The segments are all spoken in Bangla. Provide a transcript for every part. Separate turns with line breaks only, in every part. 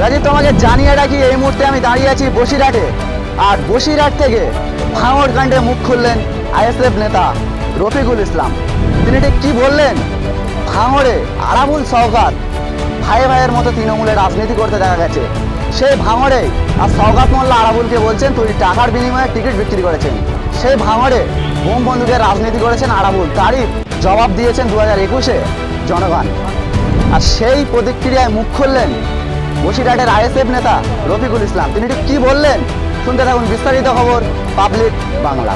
কাজে তোমাকে জানিয়ে রাখি, এই মুহূর্তে আমি দাঁড়িয়ে আছি বসিরহাটে। আর বসিরহাট থেকে ভাঙড় কাণ্ডে মুখ খুললেন আইএসএফ নেতা রফিকুল ইসলাম। তিনি ঠিক কি বললেন? ভাঙড়ে আরাবুল সওগাত ভাই ভাইয়ের মতো তৃণমূলে রাজনীতি করতে দেখা গেছে। সেই ভাঙড়ে আর সওগাত মোল্লা আরাবুলকে বলছেন, তুই টাকার বিনিময়ে টিকিট বিক্রি করেছেন। সেই ভাঙড়ে বোম বন্দুকের রাজনীতি করেছেন আরাবুল। তারই জবাব দিয়েছেন দু হাজার একুশে জনগণ। আর সেই প্রতিক্রিয়ায় মুখ খুললেন বসিরহাটের আইএসএফ নেতা রফিকুল ইসলাম। তিনি ঠিক কি বললেন? শুনতে থাকুন বিস্তারিত খবর পাবলিক বাংলা।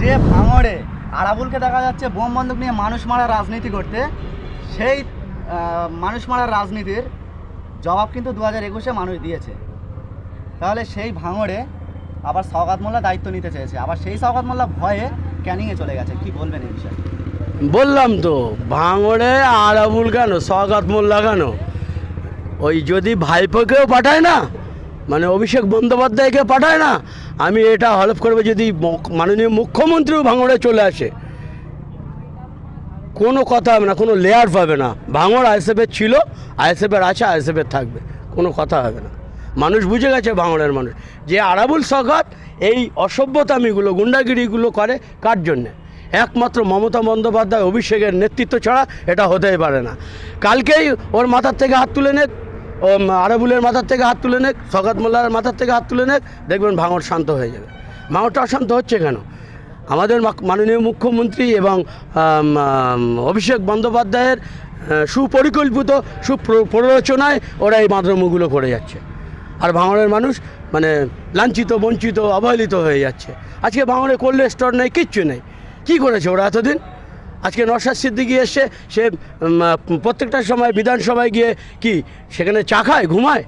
যে ভাঙড়ে আরাবুলকে দেখা যাচ্ছে বোম বন্দুক নিয়ে মানুষ মারার রাজনীতি করতে সেই মানুষ মারার রাজনীতির জবাব কিন্তু দু হাজার একুশে মানুষ দিয়েছে। তাহলে সেই ভাঙড়ে আবার সওগাত মোল্লা দায়িত্ব নিতে চেয়েছে। আবার সেই সওগাত মোল্লা ভয়ে ক্যানিংয়ে চলে গেছে। কি বলবেন এই বিষয়ে?
বললাম তো ভাঙড়ে আরাবুল কেন সগাত মোল্লা কেন? ওই যদি ভাইপোকেও পাঠায় না মানে অভিষেক বন্দ্যোপাধ্যায়কে পাঠায় না, আমি এটা হলফ করব যদি মাননীয় মুখ্যমন্ত্রীও ভাঙড়ে চলে আসে। কোনো কথা হবে না, কোনো লেয়ার পাবে না। ভাঙড় আইএসএফের ছিল আইএসএফের আছে আইএসএফের থাকবে। কোনো কথা হবে না। মানুষ বুঝে গেছে ভাঙড়ের মানুষ। যে আরাবুল সগাত এই অসভ্যতামিগুলো, গুন্ডাগিরিগুলো করে কার জন্যে? একমাত্র মমতা বন্দ্যোপাধ্যায় অভিষেকের নেতৃত্ব ছাড়া এটা হতেই পারে না। কালকেই ওর মাথার থেকে হাত তুলে নেক ও আরাবুলের মাথার থেকে হাত তুলে নেক সগাত মোল্লার মাথার থেকে হাত তুলে নেক, দেখবেন ভাঙড় শান্ত হয়ে যাবে। ভাঙড়টা অশান্ত হচ্ছে কেন? আমাদের মাননীয় মুখ্যমন্ত্রী এবং অভিষেক বন্দ্যোপাধ্যায়ের সুপরিকল্পিত, সুপ্ররোচনায় ওরা এই মাধ্যমগুলো করে যাচ্ছে। আর ভাঙড়ের মানুষ মানে লাঞ্ছিত, বঞ্চিত, অবহেলিত হয়ে যাচ্ছে। আজকে ভাঙড়ে কোল্ড স্টোর নেই, কিচ্ছু নেই। কী করেছে ওরা এতদিন? আজকে নসার সিদ্ধি গিয়ে এসছে সে প্রত্যেকটা সময় বিধানসভায় গিয়ে কি, সেখানে চা খায়, ঘুমায়?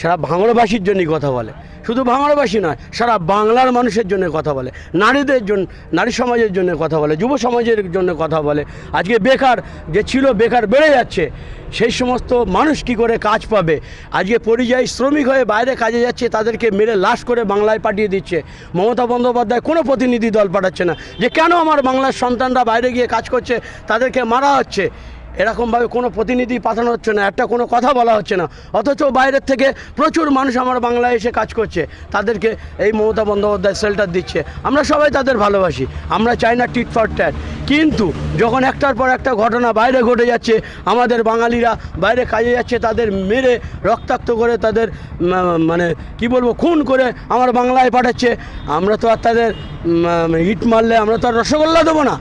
সারা ভাঙড়বাসীর জন্যই কথা বলে। শুধু ভাঙড়বাসী নয়, সারা বাংলার মানুষের জন্য কথা বলে। নারীদের জন্য নারী সমাজের জন্য কথা বলে, যুব সমাজের জন্য কথা বলে। আজকে বেকার, যে ছিল বেকার বেড়ে যাচ্ছে, সেই সমস্ত মানুষ কি করে কাজ পাবে? আজকে পরিযায়ী শ্রমিক হয়ে বাইরে কাজে যাচ্ছে, তাদেরকে মেরে লাশ করে বাংলায় পাঠিয়ে দিচ্ছে। মমতা বন্দ্যোপাধ্যায় কোনো প্রতিনিধি দল পাঠাচ্ছে না। যে কেন আমার বাংলার সন্তানরা বাইরে গিয়ে কাজ করছে, তাদেরকে মারা হচ্ছে? এরকমভাবে কোনো প্রতিনিধি পাঠানো হচ্ছে না, একটা কোনো কথা বলা হচ্ছে না। অথচ বাইরের থেকে প্রচুর মানুষ আমার বাংলায় এসে কাজ করছে, তাদেরকে এই মমতা বন্দ্যোপাধ্যায় শেল্টার দিচ্ছে। আমরা সবাই তাদের ভালোবাসি, আমরা চাই না টিট ফর ট্যাট কিন্তু যখন একটার পর একটা ঘটনা বাইরে ঘটে যাচ্ছে, আমাদের বাঙালিরা বাইরে কাজে যাচ্ছে, তাদের মেরে রক্তাক্ত করে তাদের মানে কি বলব, খুন করে আমার বাংলায় পাঠাচ্ছে, আমরা তো আর তাদের হিট মারলে আমরা তো আর রসগোল্লা দেবো না।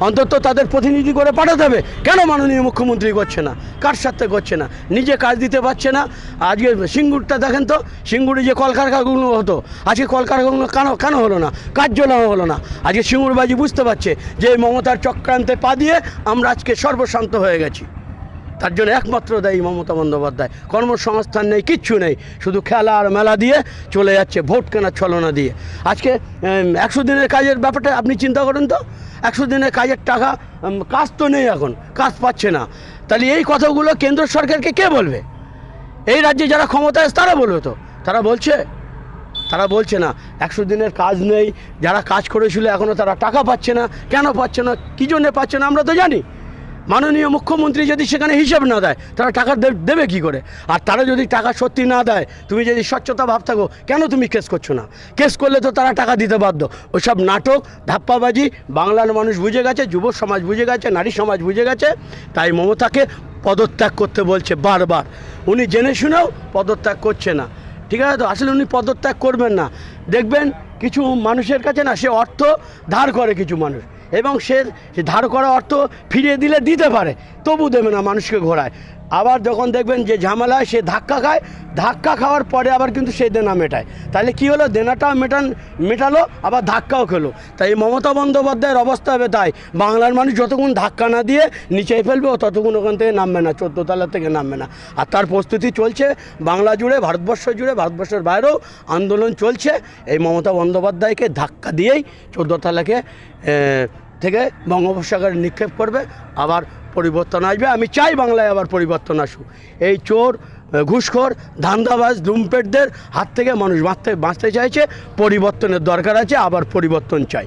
অন্তত তাদের প্রতিনিধি করে পাঠাতে হবে। কেন মাননীয় মুখ্যমন্ত্রী করছে না? কার সাথে করছে না? নিজে কাজ দিতে পারছে না? আজকে সিঙ্গুরটা দেখেন তো, সিঙ্গুরে যে কলকারখানাগুলো হতো, আজকে কলকারখানাগুলো কেন কেন হলো না? কার জন্য হলো না। আজকে সিঙ্গুরবাজি বুঝতে পারছে যে মমতার চক্রান্তে পা দিয়ে আমরা আজকে সর্বশান্ত হয়ে গেছি। তার জন্য একমাত্র দায়ী মমতা বন্দ্যোপাধ্যায়। কর্মসংস্থান নেই, কিচ্ছু নেই। শুধু খেলা আর মেলা দিয়ে চলে যাচ্ছে, ভোট কেনার ছলনা দিয়ে। আজকে একশো দিনের কাজের ব্যাপারটা আপনি চিন্তা করেন তো? একশো দিনের কাজের টাকা কাজ তো নেই এখন, কাজ পাচ্ছে না। তাহলে এই কথাগুলো কেন্দ্র সরকারকে কে বলবে? এই রাজ্যে যারা ক্ষমতায় আছে, তারা বলবে তো? তারা বলছে? তারা বলছে না, একশো দিনের কাজ নেই, যারা কাজ করেছিল এখনও তারা টাকা পাচ্ছে না। কেন পাচ্ছে না? কী জন্যে পাচ্ছে না? আমরা তো জানি। মাননীয় মুখ্যমন্ত্রী যদি সেখানে হিসাব না দেয়, তারা টাকা দেবে কি করে? আর তারা যদি টাকা সত্যি না দেয়, তুমি যদি স্বচ্ছতা ভাব থাকো, কেন তুমি কেস করছ না? কেস করলে তো তারা টাকা দিতে বাধ্য। ওইসব নাটক, ধাপ্পাবাজি, বাংলার মানুষ বুঝে গেছে, যুব সমাজ বুঝে গেছে, নারী সমাজ বুঝে গেছে, তাই মমতাকে পদত্যাগ করতে বলছে বারবার। উনি জেনে শুনেও পদত্যাগ করছে না। ঠিক আছে তো? আসলে উনি পদত্যাগ করবেন না। দেখবেন কিছু মানুষের কাছে না, সে অর্থ ধার করে কিছু মানুষ। এবং সে সে ধার করা অর্থ ফিরিয়ে দিলে দিতে পারে। তবু দেবে না মানুষকে ঘোরায় আবার যখন দেখবেন যে ঝামেলায় সে ধাক্কা খায় ধাক্কা খাওয়ার পরে আবার কিন্তু সেই দেনা মেটায়। তাহলে কি হলো? দেনাটাও মেটান মেটালো আবার ধাক্কাও খেলো। তাই এই মমতা বন্দ্যোপাধ্যায়ের অবস্থা হবে তাই। বাংলার মানুষ যতক্ষণ ধাক্কা না দিয়ে নিচে ফেলবে ও ততক্ষণ ওখান থেকে নামবে না চোদ্দ তলা থেকে নামবে না। আর তার প্রস্তুতি চলছে বাংলা জুড়ে ভারতবর্ষ জুড়ে ভারতবর্ষের বাইরেও আন্দোলন চলছে। এই মমতা বন্দ্যোপাধ্যায়কে ধাক্কা দিয়েই চোদ্দ তলাকে এ, থেকে বঙ্গোপসাগরে নিক্ষেপ করবে, আবার পরিবর্তন আসবে। আমি চাই বাংলায় আবার পরিবর্তন আসুক। এই চোর, ঘুষখোর, ধান্দাবাজ লুম্পেটদের হাত থেকে মানুষ বাঁচতে বাঁচতে চাইছে, পরিবর্তনের দরকার আছে, আবার পরিবর্তন চাই।